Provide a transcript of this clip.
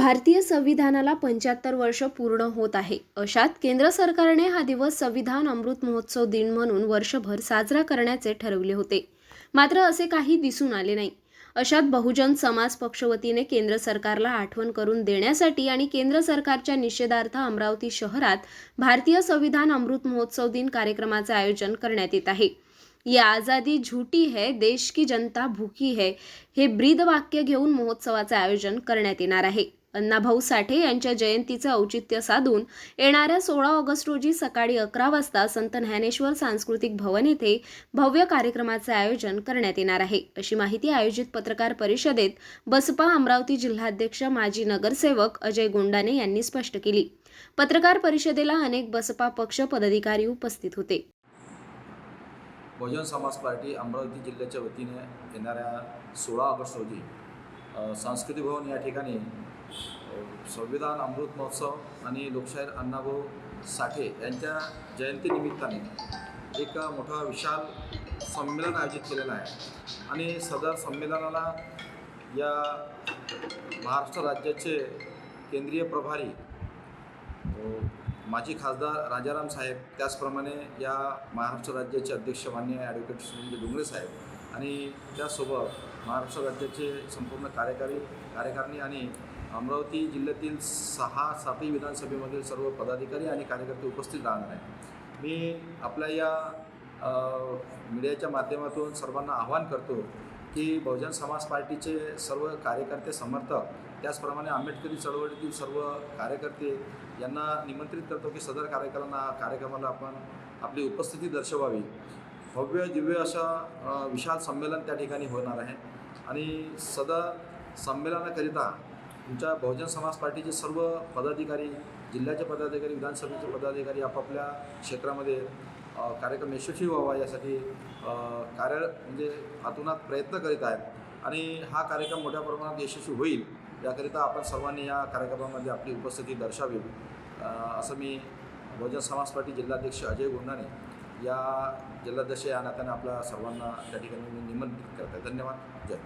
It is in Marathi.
भारतीय संविधानाला पंच्याहत्तर वर्ष पूर्ण होत आहे. अशात केंद्र सरकारने हा दिवस संविधान अमृत महोत्सव दिन म्हणून वर्षभर साजरा करण्याचे ठरवले होते. मात्र असे काही दिसून आले नाही. अशात बहुजन समाज पक्षवतीने केंद्र सरकारला आठवण करून देण्यासाठी आणि केंद्र सरकारच्या निषेधार्थ अमरावती शहरात भारतीय संविधान अमृत महोत्सव दिन कार्यक्रमाचे आयोजन करण्यात येत आहे. ये आझादी झुटी है देश की जनता भूकी है हे ब्रीद वाक्य घेऊन महोत्सवाचे आयोजन करण्यात येणार आहे. अण्णाभाऊ साठे यांच्या जयंतीचं औचित्य साधून येणाऱ्या सोळा ऑगस्ट रोजी सकाळी अकरा वाजता संत ज्ञानेश्वर सांस्कृतिक भवन येथे भव्य कार्यक्रमाचे आयोजन करण्यात येणार आहे. अशी माहिती आयोजित पत्रकार परिषदेत बसपा अमरावती जिल्हाध्यक्ष माजी नगरसेवक अजय गोंडाने यांनी स्पष्ट केली. पत्रकार परिषदेला अनेक बसपा पक्ष पदाधिकारी उपस्थित होते. बहुजन समाज पार्टी अमरावती जिल्ह्याच्या वतीने येणाऱ्या सोळा ऑगस्ट रोजी सांस्कृतिक भवन या ठिकाणी संविधान अमृत महोत्सव आणि लोकशाहीर अण्णाभाऊ साठे यांच्या जयंतीनिमित्ताने एक मोठा विशाल संमेलन आयोजित केलेलं आहे. आणि सदर संमेलनाला या महाराष्ट्र राज्याचे केंद्रीय प्रभारी माजी खासदार राजाराम साहेब त्याचप्रमाणे या महाराष्ट्र राज्याचे अध्यक्ष मान्य ॲडव्होकेट सुनील डोंगरे साहेब आणि त्यासोबत महाराष्ट्र राज्याचे संपूर्ण कार्यकारी कार्यकारिणी आणि अमरावती जिल्ह्यातील सहा सातही विधानसभेमधील सर्व पदाधिकारी आणि कार्यकर्ते उपस्थित राहणार आहे मी आपल्या या मीडियाच्या माध्यमातून सर्वांना आवाहन करतो की बहुजन समाज पार्टीचे सर्व कार्यकर्ते समर्थक त्याचप्रमाणे आंबेडकरी चळवळीतील सर्व कार्यकर्ते यांना निमंत्रित करतो की सदर कार्यक्रमांना कार्यक्रमाला आपण आपली उपस्थिती दर्शवावी. भव्य दिव्य अशा विशाल संमेलन त्या ठिकाणी होणार आहे. आणि सदर संमेलनाकरिता तुमच्या बहुजन समाज पार्टीचे सर्व पदाधिकारी जिल्ह्याचे पदाधिकारी विधानसभेचे पदाधिकारी आपापल्या क्षेत्रामध्ये कार्यक्रम यशस्वी व्हावा यासाठी कार्य म्हणजे हातोनात प्रयत्न करीत आहेत. आणि हा कार्यक्रम मोठ्या प्रमाणात यशस्वी होईल याकरिता आपण सर्वांनी या कार्यक्रमामध्ये आपली उपस्थिती दर्शावी. असं मी बहुजन समाज पार्टी जिल्हाध्यक्ष अजय गोंडाने या जिल्हाध्यक्ष या नात्याने आपल्या सर्वांना त्या ठिकाणी मी निमंत्रित करत आहे धन्यवाद. जय